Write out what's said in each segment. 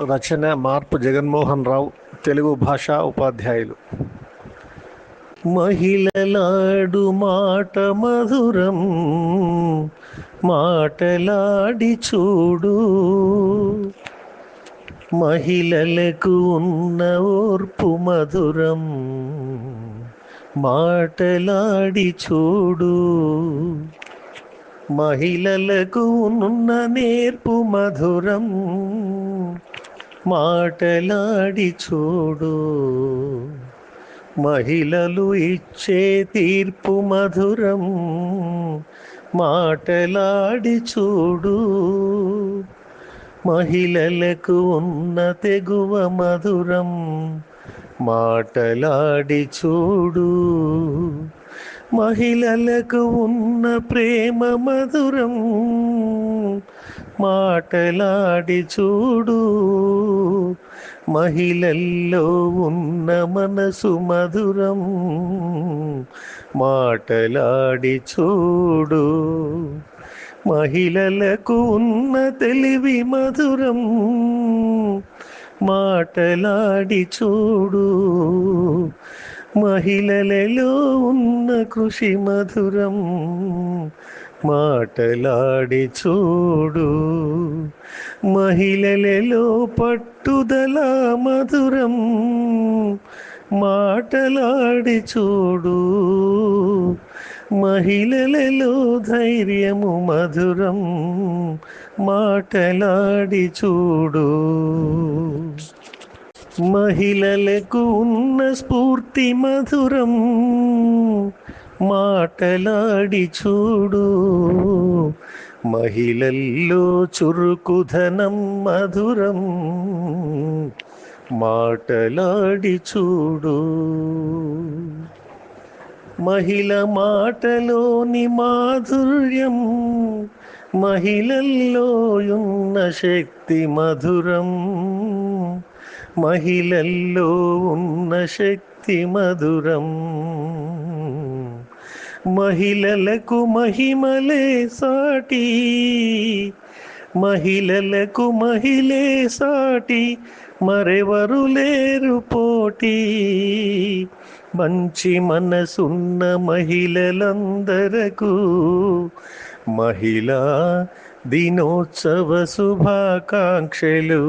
రచన మార్పు జగన్మోహన్ రావు తెలుగు భాషా ఉపాధ్యాయులు. మహిళలాడు మాట మధురం మాటలాడి చూడు. మహిళలకు ఉన్న ఓర్పు మధురం మాటలాడి చూడు. మహిళలకు ఉన్న నేర్పు మధురం మాటలాడి చూడు. మహిళలు ఇచ్చే తీర్పు మధురం. మాటలాడి చూడు. మహిళలకు ఉన్న తెగువ మధురం. మాటలాడి చూడు. మహిళలకు ఉన్న ప్రేమ మధురం. మాటలాడి చూడు. మహిళల్లో ఉన్న మనసు మధురం. మాటలాడి చూడు. మహిళలకు ఉన్న తెలివి మధురం. మాటలాడి చూడు. మహిళలలో ఉన్న కృషి మధురం మాటలాడి చూడు. మహిళలలో పట్టుదల మధురం మాటలాడి చూడు. మహిళలలో ధైర్యము మధురం మాటలాడి చూడు. మహిళలకు ఉన్న స్ఫూర్తి మధురం. మాటలాడి చూడు. మహిళల్లో చురుకుధనం మధురం. మాటలాడి చూడు. మహిళ మాటలోని మాధుర్యం. మహిళల్లో ఉన్న శక్తి మధురం. మహిళల్లో ఉన్న శక్తి మధురం. మహిళలకు మహిమలే సాటి. మహిళలకు మహిళే సాటి మరెవరు లేరు పోటీ. మంచి మనసున్న మహిళలందరకు మహిళా దినోత్సవ శుభాకాంక్షలు.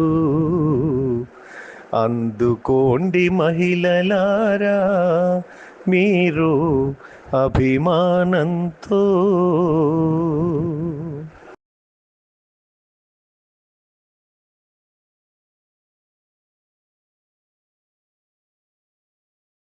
అందుకోండి మహిళలారా మీరు అభిమానంతో.